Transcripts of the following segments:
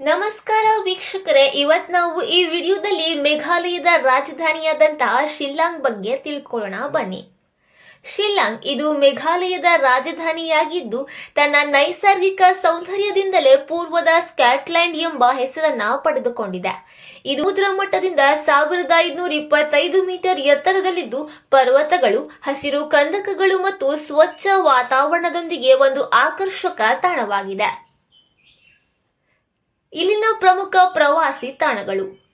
ನಮಸ್ಕಾರ ವೀಕ್ಷಕರೇ, ಇವತ್ ನಾವು ಈ ವಿಡಿಯೋದಲ್ಲಿ ಮೇಘಾಲಯದ ರಾಜಧಾನಿಯಾದಂತಹ ಶಿಲ್ಲಾಂಗ್ ಬಗ್ಗೆ ತಿಳ್ಕೊಳ್ಳೋಣ, ಬನ್ನಿ. ಶಿಲ್ಲಾಂಗ್ ಇದು ಮೇಘಾಲಯದ ರಾಜಧಾನಿಯಾಗಿದ್ದು, ತನ್ನ ನೈಸರ್ಗಿಕ ಸೌಂದರ್ಯದಿಂದಲೇ ಪೂರ್ವದ ಸ್ಕಾಟ್ಲ್ಯಾಂಡ್ ಎಂಬ ಹೆಸರನ್ನ ಪಡೆದುಕೊಂಡಿದೆ. ಇದು ಸಮುದ್ರ ಮಟ್ಟದಿಂದ ಸಾವಿರದ ಐದುನೂರ ಇಪ್ಪತ್ತೈದು ಮೀಟರ್ ಎತ್ತರದಲ್ಲಿದ್ದು, ಪರ್ವತಗಳು, ಹಸಿರು ಕಂದಕಗಳು ಮತ್ತು ಸ್ವಚ್ಛ ವಾತಾವರಣದೊಂದಿಗೆ ಒಂದು ಆಕರ್ಷಕ ತಾಣವಾಗಿದೆ. ಇಲ್ಲಿನ ಪ್ರಮುಖ ಪ್ರವಾಸಿ ತಾಣಗಳು.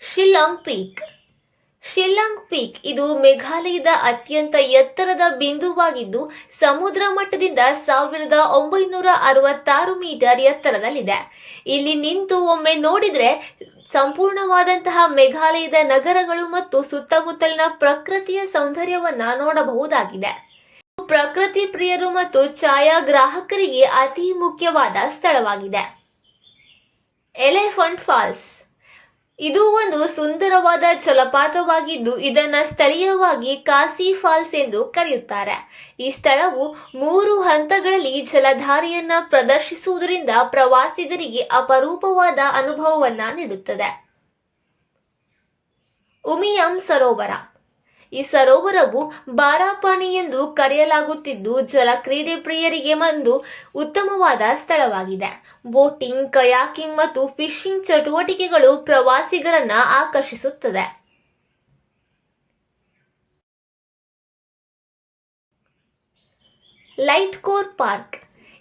ಶಿಲಾಂಗ್ ಪೀಕ್. ಶಿಲಾಂಗ್ ಪೀಕ್ ಇದು ಮೇಘಾಲಯದ ಅತ್ಯಂತ ಎತ್ತರದ ಬಿಂದುವಾಗಿದ್ದು, ಸಮುದ್ರ ಮಟ್ಟದಿಂದ ಸಾವಿರದ ಒಂಬೈನೂರ ಅರವತ್ತಾರು ಮೀಟರ್ ಎತ್ತರದಲ್ಲಿದೆ. ಇಲ್ಲಿ ನಿಂತು ಒಮ್ಮೆ ನೋಡಿದ್ರೆ ಸಂಪೂರ್ಣವಾದಂತಹ ಮೇಘಾಲಯದ ನಗರಗಳು ಮತ್ತು ಸುತ್ತಮುತ್ತಲಿನ ಪ್ರಕೃತಿಯ ಸೌಂದರ್ಯವನ್ನ ನೋಡಬಹುದಾಗಿದೆ. ಪ್ರಕೃತಿ ಪ್ರಿಯರು ಮತ್ತು ಛಾಯಾಗ್ರಾಹಕರಿಗೆ ಅತಿ ಮುಖ್ಯವಾದ ಸ್ಥಳವಾಗಿದೆ. Elephant falls. ಇದು ಒಂದು ಸುಂದರವಾದ ಜಲಪಾತವಾಗಿದ್ದು, ಇದನ್ನು ಸ್ಥಳೀಯವಾಗಿ ಕಾಸಿ ಫಾಲ್ಸ್ ಎಂದು ಕರೆಯುತ್ತಾರೆ. ಈ ಸ್ಥಳವು ಮೂರು ಹಂತಗಳಲ್ಲಿ ಜಲಧಾರಿಯನ್ನು ಪ್ರದರ್ಶಿಸುವುದರಿಂದ ಪ್ರವಾಸಿಗರಿಗೆ ಅಪರೂಪವಾದ ಅನುಭವವನ್ನ ನೀಡುತ್ತದೆ. ಉಮಿಯಂ ಸರೋವರ. ಈ ಸರೋವರವು ಬಾರಾಪಾನಿ ಎಂದು ಕರೆಯಲಾಗುತ್ತಿದ್ದು, ಜಲ ಕ್ರೀಡೆ ಪ್ರಿಯರಿಗೆ ಒಂದು ಉತ್ತಮವಾದ ಸ್ಥಳವಾಗಿದೆ. ಬೋಟಿಂಗ್, ಕಯಾಕಿಂಗ್ ಮತ್ತು ಫಿಶಿಂಗ್ ಚಟುವಟಿಕೆಗಳು ಪ್ರವಾಸಿಗರನ್ನ ಆಕರ್ಷಿಸುತ್ತದೆ. ಲೈಟ್ ಕೋರ್ ಪಾರ್ಕ್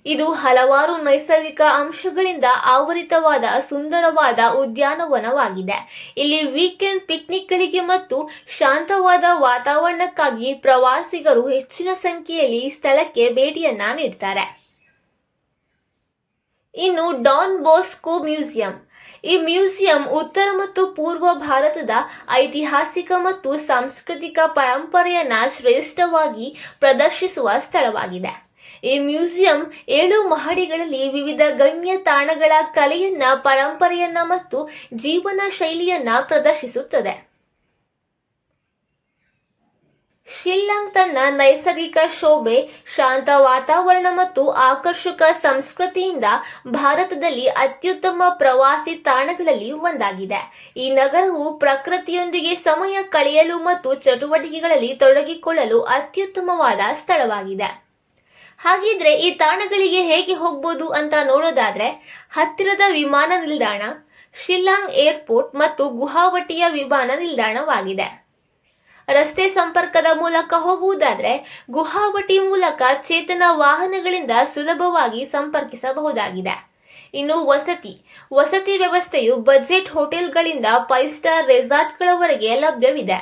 ಇದು ಹಲವಾರು ನೈಸರ್ಗಿಕ ಅಂಶಗಳಿಂದ ಆವರಿತವಾದ ಸುಂದರವಾದ ಉದ್ಯಾನವನವಾಗಿದೆ. ಇಲ್ಲಿ ವೀಕೆಂಡ್ ಪಿಕ್ನಿಕ್ಗಳಿಗೆ ಮತ್ತು ಶಾಂತವಾದ ವಾತಾವರಣಕ್ಕಾಗಿ ಪ್ರವಾಸಿಗರು ಹೆಚ್ಚಿನ ಸಂಖ್ಯೆಯಲ್ಲಿ ಸ್ಥಳಕ್ಕೆ ಭೇಟಿಯನ್ನ ನೀಡ್ತಾರೆ. ಇನ್ನು ಡಾನ್ ಬೋಸ್ಕೋ ಮ್ಯೂಸಿಯಂ. ಈ ಮ್ಯೂಸಿಯಂ ಉತ್ತರ ಮತ್ತು ಪೂರ್ವ ಭಾರತದ ಐತಿಹಾಸಿಕ ಮತ್ತು ಸಾಂಸ್ಕೃತಿಕ ಪರಂಪರೆಯನ್ನ ಶ್ರೇಷ್ಠವಾಗಿ ಪ್ರದರ್ಶಿಸುವ ಸ್ಥಳವಾಗಿದೆ. ಈ ಮ್ಯೂಸಿಯಂ ಏಳು ಮಹಡಿಗಳಲ್ಲಿ ವಿವಿಧ ಗಣ್ಯ ತಾಣಗಳ ಕಲೆಯನ್ನ, ಪರಂಪರೆಯನ್ನ ಮತ್ತು ಜೀವನ ಶೈಲಿಯನ್ನ ಪ್ರದರ್ಶಿಸುತ್ತದೆ. ಶಿಲ್ಲಾಂಗ್ ತನ್ನ ನೈಸರ್ಗಿಕ ಶೋಭೆ, ಶಾಂತ ವಾತಾವರಣ ಮತ್ತು ಆಕರ್ಷಕ ಸಂಸ್ಕೃತಿಯಿಂದ ಭಾರತದಲ್ಲಿ ಅತ್ಯುತ್ತಮ ಪ್ರವಾಸಿ ತಾಣಗಳಲ್ಲಿ ಒಂದಾಗಿದೆ. ಈ ನಗರವು ಪ್ರಕೃತಿಯೊಂದಿಗೆ ಸಮಯ ಕಳೆಯಲು ಮತ್ತು ಚಟುವಟಿಕೆಗಳಲ್ಲಿ ತೊಡಗಿಕೊಳ್ಳಲು ಅತ್ಯುತ್ತಮವಾದ ಸ್ಥಳವಾಗಿದೆ. ಹಾಗಿದ್ರೆ ಈ ತಾಣಗಳಿಗೆ ಹೇಗೆ ಹೋಗ್ಬೋದು ಅಂತ ನೋಡೋದಾದ್ರೆ ಹತ್ತಿರದ ವಿಮಾನ ನಿಲ್ದಾಣ, ಶಿಲ್ಲಾಂಗ್ ಏರ್ಪೋರ್ಟ್ ಮತ್ತು ಗುಹಾವಟಿಯ ವಿಮಾನ ನಿಲ್ದಾಣವಾಗಿದೆ. ರಸ್ತೆ ಸಂಪರ್ಕದ ಮೂಲಕ ಹೋಗುವುದಾದ್ರೆ ಗುಹಾವಟಿ ಮೂಲಕ ಚೇತನ ವಾಹನಗಳಿಂದ ಸುಲಭವಾಗಿ ಸಂಪರ್ಕಿಸಬಹುದಾಗಿದೆ. ಇನ್ನು ವಸತಿ ವಸತಿ ವ್ಯವಸ್ಥೆಯು ಬಜೆಟ್ ಹೋಟೆಲ್ಗಳಿಂದ ಫೈವ್ ಸ್ಟಾರ್ ರೆಸಾರ್ಟ್ಗಳವರೆಗೆ ಲಭ್ಯವಿದೆ.